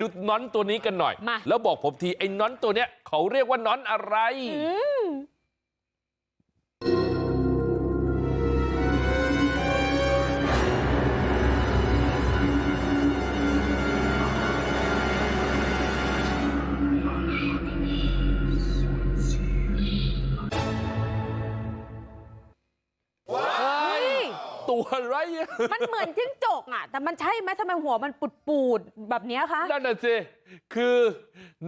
ดูน้อนตัวนี้กันหน่อยมาแล้วบอกผมทีไอ้น้อนตัวเนี้ยเขาเรียกว่าน้อนอะไร ตัวอะไรอะมันเหมือนจิ้งจกอะ แต่มันใช่ไหมทำไมหัวมันปูดปูดๆแบบเนี้ยคะ นั่นน่ะสิคือ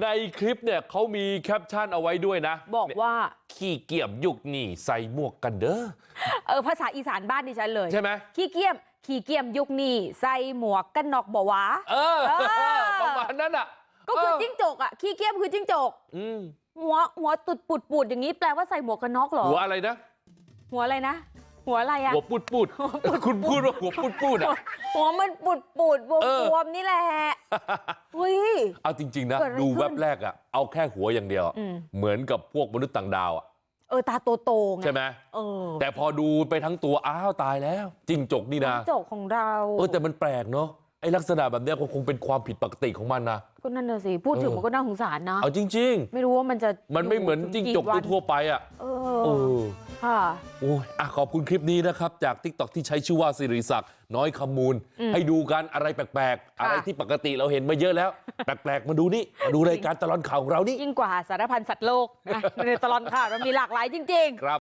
ในคลิปเนี่ยเขามีแคปชั่นเอาไว้ด้วยนะบอกว่า ขี้เกียจยุกนี่ใส่หมวกกันเด้อเออภาษาอีสานบ้านดิฉันเลย ใช่ไหมขี้เกียจขี้เกียจยุคนี้ใส่หมวกกันน็อกบ่วะเออเออ ประมาณนั้นอะก็คือเจิ้งจกอะ ขี้เกียจคือจิ้งจก อืมหัวหัวตุดปูดปูดอย่างนี้แปลว่าใส่หมวกกันน็อกเหรอ หัวอะไรนะ หัวอะไรนะ หัวอะไรอะหัวปุดปุดคุณพูดว่าหัวปุดปุดอะหัวมันปูดปูดบวมเออบวมๆนี่แหละเฮ้ยเอาจริง ๆ นะเกิดอะไรดูขึ้นแวบแรกอะเอาแค่หัวอย่างเดียวอะอืมเหมือนกับพวกมนุษย์ต่างดาวอะเออตาโตๆไงใช่ไหมเออแต่พอดูไปทั้งตัวอ้าวตายแล้วจิ้งจกนี่นะจิ้งจกของเราเออแต่มันแปลกเนาะไอ้ลักษณะแบบเนี้ยก็คงเป็นความผิดปกติของมันนะก็นั่นน่ะสิพูดถึงเออมันก็น่าสงสารนะเอาจริงไม่รู้ว่ามันจะๆมันไม่เหมือนจิ้งจกอยู่ถึทั่วๆไปอะเอเอออค่ะ โอ้ยอะขอบคุณคลิปนี้นะครับ จาก t ิ k t o k ที่ใช้ชื่อว่าสิริศักดิ์น้อยคำมูลอืมให้ดูกันอะไรแปลกๆ อะไรที่ปกติเราเห็นมาเยอะแล้ว แปลกๆ มาดูนี่มาดูรายการตลอดข่าวของเรานี่ยิ่งกว่าสารพันสัตว์โลกนะในตลอดข่าวเรามีหลากหลายจริงๆครับ